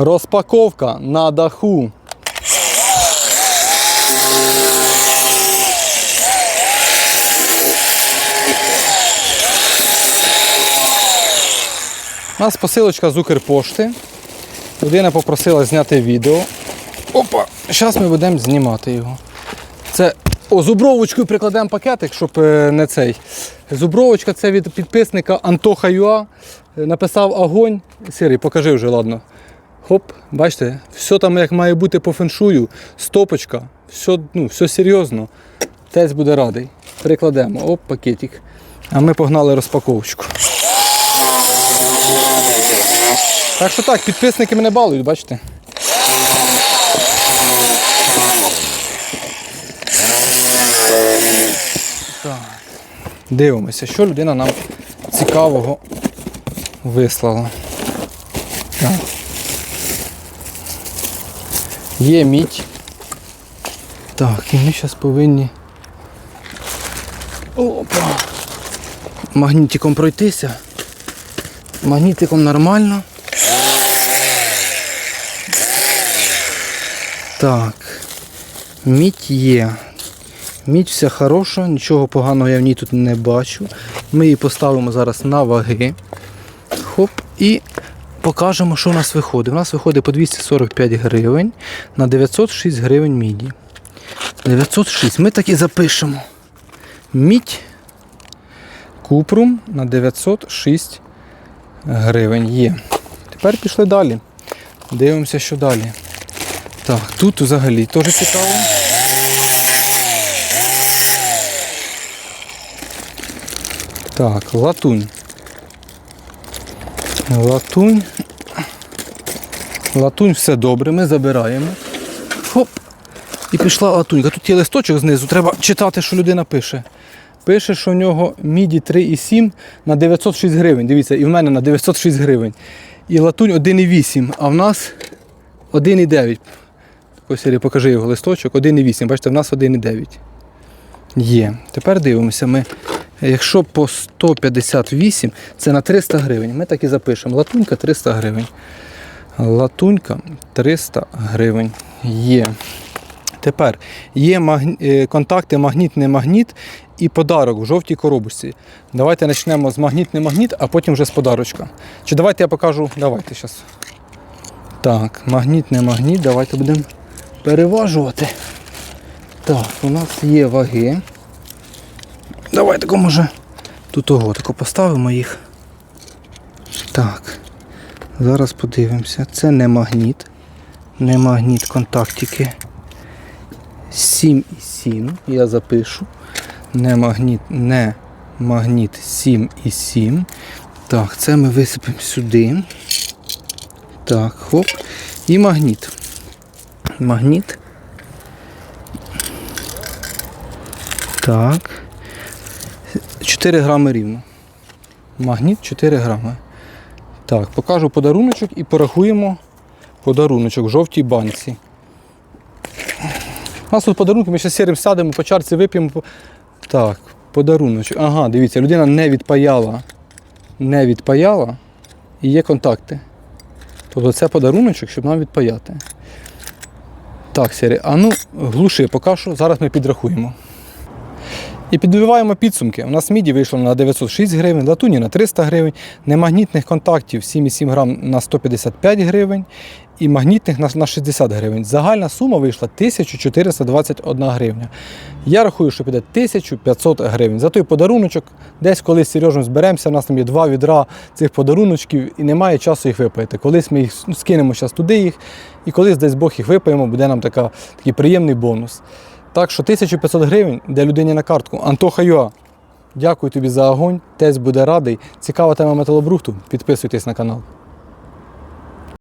Розпаковка на даху. У нас посилочка з Укрпошти. Людина попросила зняти відео. Опа, зараз ми будемо знімати його. Це зубровочкою прикладемо пакетик, щоб е, не цей. Зубровочка це від підписника Антоха Юа. Е, Написав огонь. Сірий, покажи вже, ладно. Хоп, бачите, все там як має бути по феншую, стопочка, все, ну, все серйозно. Тець буде радий. Прикладемо. Оп, пакетик. А ми погнали розпаковочку. Так що так, підписники мене балують, бачите? Дивимося, що людина нам цікавого вислала. Так. Є мідь. Так, і ми зараз повинні. Опа. Магнітиком пройтися. Магнітиком нормально. Так. Мідь є. Мідь вся хороша, нічого поганого я в ній тут не бачу. Ми її поставимо зараз на ваги. Хоп, і покажемо, що у нас виходить. У нас виходить по 245 гривень на 906 гривень міді. 906. Ми так і запишемо. Мідь купрум на 906 гривень є. Тепер пішли далі. Дивимося, що далі. Так, тут взагалі теж цікаво. Так, латунь. Латунь. Латунь все добре, ми забираємо. Хоп. І пішла латунька. Тут є листочок знизу, треба читати, що людина пише. Пише, що в нього міді 3,7 на 906 гривень. Дивіться, і в мене на 906 гривень. І латунь 1,8, а в нас 1,9. Ось Сергій, покажи його листочок. 1,8. Бачите, в нас 1,9. Є. Тепер дивимося. Ми, якщо по 158, це на 300 гривень. Ми так і запишемо. Латунька 300 гривень. Латунька 300 гривень. Є. Тепер є магні... е, контакти магніт, не магніт і подарок в жовтій коробочці. Давайте почнемо з магніт, не магніт, а потім вже з подарочка. Чи давайте я покажу. Давайте зараз. Так, магніт, не магніт. Давайте будемо переважувати. Так, у нас є ваги. Давай тако може. Тут ого, тако поставимо їх. Так. Зараз подивимося. Це не магніт. Не магніт, контактики. 7,7. Я запишу. Не магніт, не магніт 7,7. Так, це ми висипемо сюди. Так, хоп. І магніт. Магніт. Так. 4 грами рівно. Магніт 4 грами. Так, покажу подаруночок і порахуємо подаруночок в жовтій банці. У нас тут подарунки, ми ще сірим сядемо, по чарці вип'ємо. Так, подаруночок. Ага, дивіться, людина не відпаяла. Не відпаяла і є контакти. Тобто це подаруночок, щоб нам відпаяти. Так, Сірі, а ну глуши поки що, зараз ми підрахуємо. І підбиваємо підсумки. У нас міді вийшло на 906 гривень, латуні на 300 гривень, немагнітних контактів 7,7 грам на 155 гривень і магнітних на на 60 гривень. Загальна сума вийшла 1421 гривня. Я рахую, що піде 1500 гривень. За той подаруночок десь колись з Сережем зберемося, у нас там є два відра цих подаруночків і немає часу їх випаяти. Колись ми їх скинемо зараз туди їх, і колись десь Бог їх випаємо, буде нам така, такий приємний бонус. Так що 1500 гривень де людині на картку. Антоха Юа, дякую тобі за огонь. Тесть буде радий. Цікава тема металобрухту. Підписуйтесь на канал.